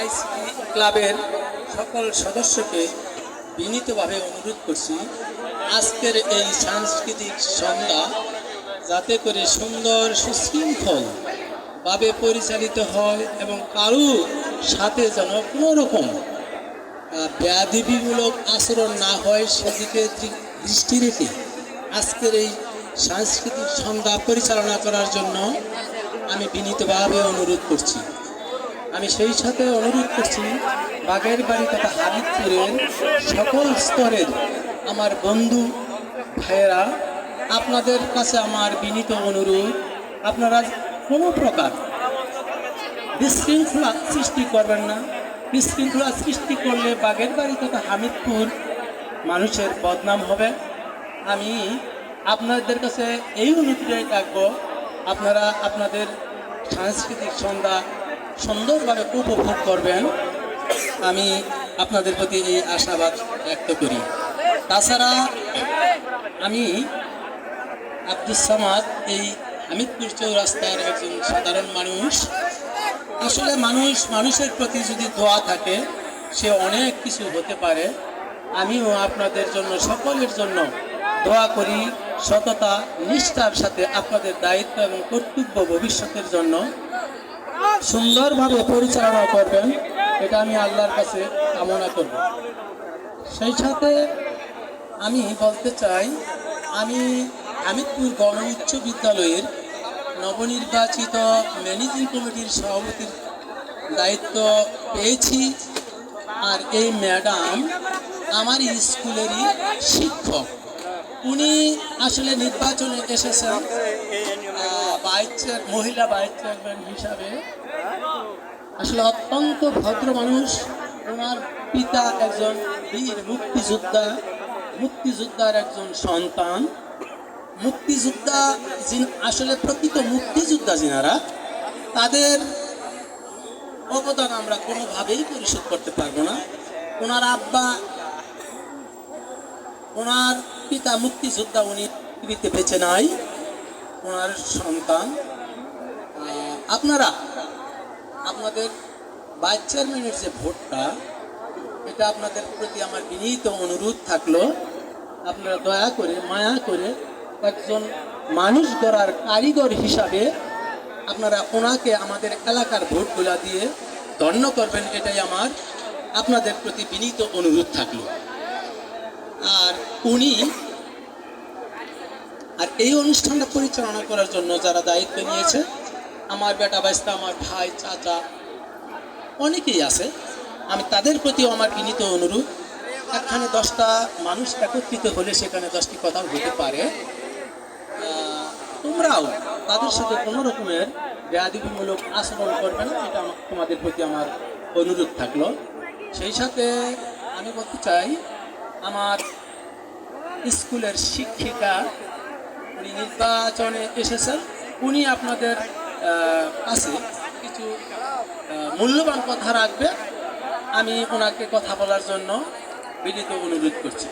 ICT ক্লাবের সকল সদস্যকে বিনীতভাবে অনুরোধ করছি, আজকের এই সাংস্কৃতিক সন্ধ্যা যাতে করে সুন্দর সুশৃঙ্খলভাবে পরিচালিত হয় এবং কারও সাথে যেন কোনো রকম ব্যাধিবিমূলক আচরণ না হয় সেদিকে দৃষ্টি রেখে আজকের এই সাংস্কৃতিক সন্ধ্যা পরিচালনা করার জন্য আমি বিনীতভাবে অনুরোধ করছি। আমি সেই সাথে অনুরোধ করছি, বাগের বাড়ি তথা হাবিবপুরের সকল স্তরের আমার বন্ধু ভাইয়েরা, আপনাদের কাছে আমার বিনীত অনুরোধ, আপনারা কোনো প্রকার বিশৃঙ্খলা সৃষ্টি করবেন না। বিশৃঙ্খলা সৃষ্টি করলে বাগের বাড়ি তথা হামিদপুর মানুষের বদনাম হবে। আমি আপনাদের কাছে এই অনুরোধটাই রাখব আপনারা আপনাদের সাংস্কৃতিক সন্ধ্যা সুন্দরভাবে উপভোগ করবেন। আমি আপনাদের প্রতি এই আশাবাদ ব্যক্ত করি। তাছাড়া আমি আব্দুল সামাদ, এই হামিদপুর চৌরাস্তার একজন সাধারণ মানুষ। আসলে মানুষ, মানুষের প্রতি যদি দোয়া থাকে, সে অনেক কিছু হতে পারে। আমিও আপনাদের জন্য, সকলের জন্য দোয়া করি সততা, নিষ্ঠার সাথে আপনাদের দায়িত্ব এবং কর্তব্য ভবিষ্যতের জন্য। সুন্দরভাবে পরিচালনা করবেন, এটা আমি আল্লাহর কাছে কামনা করব। সেই সাথে আমি বলতে চাই, আমি হামিদপুর গণ উচ্চ বিদ্যালয়ের নবনির্বাচিত ম্যানেজিং কমিটির সভাপতির দায়িত্ব পেয়েছি, আর এই ম্যাডাম আমার স্কুলেরই শিক্ষক। উনি আসলে নির্বাচনে এসেছেন। ভাইস মহিলা ভাইস চেয়ারম্যান হিসাবে আসলে অত্যন্ত ভদ্র মানুষ। ওনার পিতা একজন বীর মুক্তিযোদ্ধা। মুক্তিযোদ্ধার একজন সন্তান। মুক্তিযোদ্ধা আসলে প্রকৃত মুক্তিযোদ্ধা যিনারা, তাদের অবদান আমরা কোনোভাবেই পরিশোধ করতে পারব না। ওনার আব্বা, ওনার পিতা মুক্তিযোদ্ধা, উনি পৃথিবীতে বেঁচে নাই ওনার সন্তান আপনারা, আপনাদের ভাইস চেয়ারম্যানের যে ভোটটা, এটা আপনাদের প্রতি আমার বিনীত অনুরোধ থাকল। আপনারা দয়া করে, মায়া করে একজন মানুষ গড়ার কারিগর হিসাবে আপনারা ওনাকে আমাদের এলাকার ভোটগুলা দিয়ে ধন্য করবেন, এটাই আমার আপনাদের প্রতি বিনীত অনুরোধ থাকল। আর উনি এই অনুষ্ঠানটা পরিচালনা করার জন্য যারা দায়িত্ব নিয়েছে, আমার বেটা বাইস্তা, আমার ভাই, চাচা, অনেকেই আছে। আমি তাদের প্রতিও আমার বিনীত অনুরোধ এখানে দশটা মানুষ একত্রিত হলে সেখানে দশটি কথাও হতে পারে। তোমরাও তাদের সাথে কোনো রকমের বেয়াদিবিমূলক আচরণ করবে না, এটা তোমাদের প্রতি আমার অনুরোধ থাকল। সেই সাথে আমি বলতে চাই, আমার স্কুলের শিক্ষিকা নির্বাচনে এসেছেন। উনি আপনাদের কাছে কিছু মূল্যবান কথা রাখবে। আমি ওনাকে কথা বলার জন্য বিনীত অনুরোধ করছি।